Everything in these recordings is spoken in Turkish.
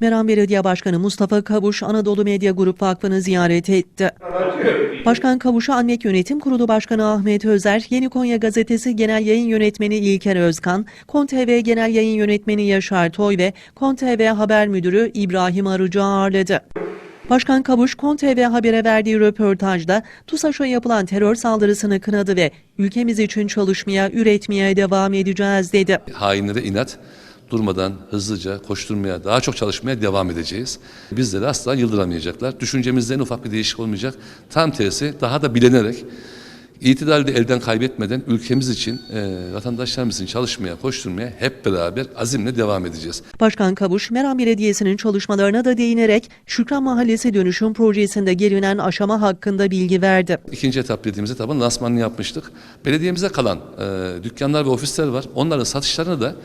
Meram Belediye Başkanı Mustafa Kavuş Anadolu Medya Grup Vakfı'nı ziyaret etti. Başkan Kavuş'a Anmek Yönetim Kurulu Başkanı Ahmet Özer, Yeni Konya Gazetesi Genel Yayın Yönetmeni İlker Özkan, Kon TV Genel Yayın Yönetmeni Yaşar Toy ve Kon TV Haber Müdürü İbrahim Arıcı ağırladı. Başkan Kavuş, Kon TV Haber'e verdiği röportajda TUSAŞ'a yapılan terör saldırısını kınadı ve ülkemiz için çalışmaya, üretmeye devam edeceğiz dedi. hainlere inat durmadan hızlıca koşturmaya, daha çok çalışmaya devam edeceğiz. Bizleri asla yıldıramayacaklar. Düşüncemizde en ufak bir değişik olmayacak. Tam tersi daha da bilenerek itidalde elden kaybetmeden ülkemiz için, e, vatandaşlarımız için çalışmaya, koşturmaya hep beraber azimle devam edeceğiz. Başkan Kavuş, Meram Belediyesi'nin çalışmalarına da değinerek Şükran Mahallesi Dönüşüm Projesi'nde gelinen aşama hakkında bilgi verdi. İkinci etap dediğimiz etapın lansmanını yapmıştık. Belediyemize kalan e, dükkanlar ve ofisler var. Onların satışlarını da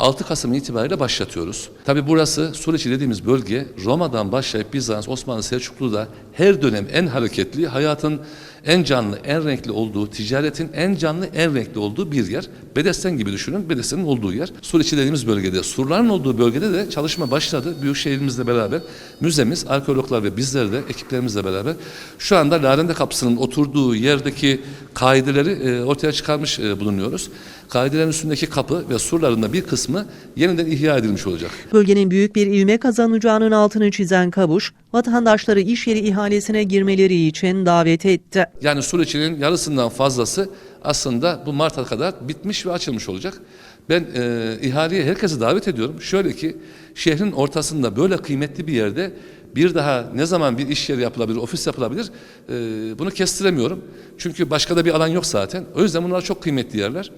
6 Kasım itibariyle başlatıyoruz. Tabi burası Suriçi dediğimiz bölge Roma'dan başlayıp Bizans, Osmanlı, Selçuklu'da her dönem en hareketli, hayatın en canlı, en renkli olduğu, ticaretin en canlı, en renkli olduğu bir yer. Bedesten gibi düşünün, Bedesten'in olduğu yer. Suriçi dediğimiz bölgede, surların olduğu bölgede de çalışma başladı. Büyükşehirimizle beraber müzemiz, arkeologlar ve bizler de ekiplerimizle beraber şu anda Larende Kapısı'nın oturduğu yerdeki kaideleri e, ortaya çıkarmış e, bulunuyoruz. Kaidelerin üstündeki kapı ve surlarında bir kısmı yeniden ihya edilmiş olacak. Bölgenin büyük bir ivme kazanacağının altını çizen Kavuş, vatandaşları iş yeri ihalesine girmeleri için davet etti. Yani Suriçi'nin yarısından fazlası aslında bu Mart'a kadar bitmiş ve açılmış olacak. Ben e, ihaleye herkesi davet ediyorum. Şöyle ki şehrin ortasında böyle kıymetli bir yerde bir daha ne zaman bir iş yeri yapılabilir, ofis yapılabilir e, bunu kestiremiyorum. Çünkü başka da bir alan yok zaten. O yüzden bunlar çok kıymetli yerler.